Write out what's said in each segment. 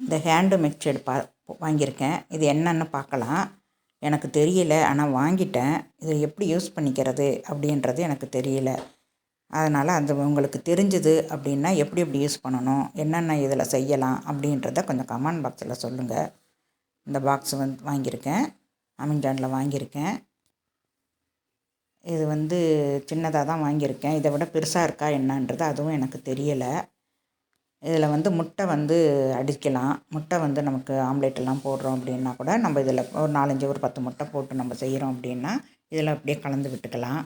இந்த hand mixed பா வாங்கியிருக்கேன். இது என்னன்னு பார்க்கலாம். எனக்கு தெரியல ஆனால் வாங்கிட்டேன். இதை எப்படி யூஸ் பண்ணிக்கிறது அப்படின்றது எனக்கு தெரியல. அதனால் அது உங்களுக்கு தெரிஞ்சுது அப்படின்னா எப்படி எப்படி யூஸ் பண்ணணும் என்னென்ன இதில் செய்யலாம் அப்படின்றத கொஞ்சம் கமெண்ட் பாக்ஸில் சொல்லுங்கள் இந்த பாக்ஸ் வந்து வாங்கியிருக்கேன். அமேசானில் வாங்கியிருக்கேன். இது வந்து சின்னதாக தான் வாங்கியிருக்கேன். இதை விட பெருசாக இருக்கா என்னன்றது அதுவும் எனக்கு தெரியலை. இதில் வந்து முட்டை வந்து அடிக்கலாம். முட்டை வந்து நமக்கு ஆம்லேட்டெல்லாம் போடுறோம் அப்படின்னா கூட நம்ம இதில் ஒரு நாலஞ்சு ஒரு பத்து முட்டை போட்டு நம்ம செய்கிறோம் அப்படின்னா இதில் அப்படியே கலந்து விட்டுக்கலாம்.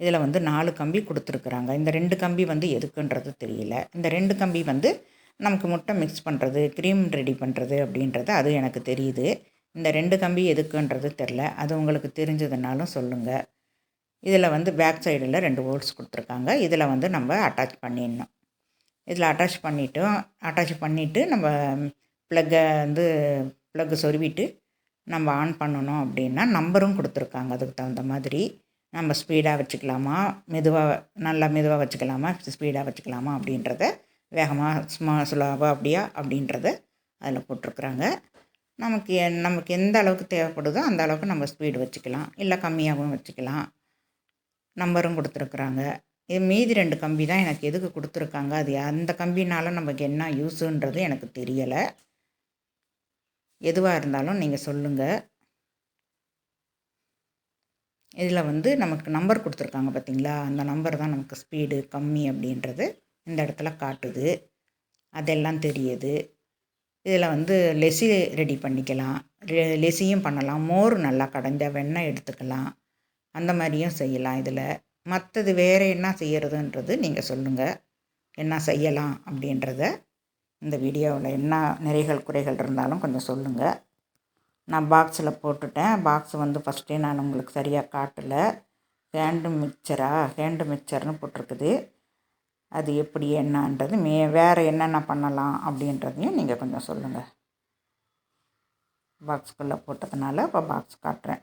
இதில் வந்து நாலு கம்பி கொடுத்துருக்குறாங்க. இந்த ரெண்டு கம்பி வந்து எதுக்குன்றது தெரியல. இந்த ரெண்டு கம்பி வந்து நமக்கு முட்டை மிக்ஸ் பண்ணுறது க்ரீம் ரெடி பண்ணுறது அப்படின்றது அது எனக்கு தெரியுது. இந்த ரெண்டு கம்பி எதுக்குன்றது தெரில. அது உங்களுக்கு தெரிஞ்சதுனாலும் சொல்லுங்கள் இதில் வந்து பேக் சைடில் ரெண்டு ஹோல்ஸ் கொடுத்துருக்காங்க. இதில் வந்து நம்ம அட்டாச் பண்ணிடணும். இதில் அட்டாச் பண்ணிவிட்டோம் அட்டாச் பண்ணிவிட்டு நம்ம ப்ளக்கை வந்து ப்ளக்கு சொருவிட்டு நம்ம ஆன் பண்ணணும் அப்படின்னா நம்பரும் கொடுத்துருக்காங்க. அதுக்கு தகுந்த மாதிரி நம்ம ஸ்பீடாக வச்சுக்கலாமா? மெதுவாக நல்லா மெதுவாக வச்சுக்கலாமா? ஸ்பீடாக வச்சுக்கலாமா? அப்படின்றத வேகமாக சும்மா ஸ்லோவாக அப்படியா? அப்படின்றத அதில் போட்டிருக்குறாங்க. நமக்கு நமக்கு எந்த அளவுக்கு தேவைப்படுதோ அந்த அளவுக்கு நம்ம ஸ்பீடு வச்சுக்கலாம். இல்லை கம்மியாகவும் வச்சுக்கலாம். நம்பரும் கொடுத்துருக்குறாங்க. இது மீதி ரெண்டு கம்பி தான் எனக்கு எதுக்கு கொடுத்துருக்காங்க? அது அந்த கம்பினால் நமக்கு என்ன யூஸுன்றது எனக்கு தெரியலை. எதுவாக இருந்தாலும் நீங்கள் சொல்லுங்கள் இதில் வந்து நமக்கு நம்பர் கொடுத்துருக்காங்க பார்த்தீங்களா அந்த நம்பர் தான் நமக்கு ஸ்பீடு கம்மி அப்படின்றது இந்த இடத்துல காட்டுது. அதெல்லாம் தெரியுது. இதில் வந்து லெசி ரெடி பண்ணிக்கலாம். லெசியும் பண்ணலாம். மோர் நல்லா கடைஞ்ச வெண்ணெய் எடுத்துக்கலாம். அந்த மாதிரியும் செய்யலாம் இதில். மற்றது வேறு என்ன செய்கிறதுன்றது நீங்கள் சொல்லுங்கள் என்ன செய்யலாம் அப்படின்றத இந்த வீடியோவில் என்ன நிறைகள் குறைகள் இருந்தாலும் கொஞ்சம் சொல்லுங்கள் நான் பாக்ஸில் போட்டுட்டேன். பாக்ஸ் வந்து ஃபஸ்ட்டே நான் உங்களுக்கு சரியாக காட்டலை. ஹேண்டு மிக்சரா ஹேண்டு மிக்சர்னு போட்டிருக்குது. அது எப்படி என்னன்றது மே வேறு என்னென்ன பண்ணலாம் அப்படின்றதையும் நீங்கள் கொஞ்சம் சொல்லுங்கள் பாக்ஸ்குள்ளே போட்டதுனால இப்போ பாக்ஸ் காட்டுறேன்.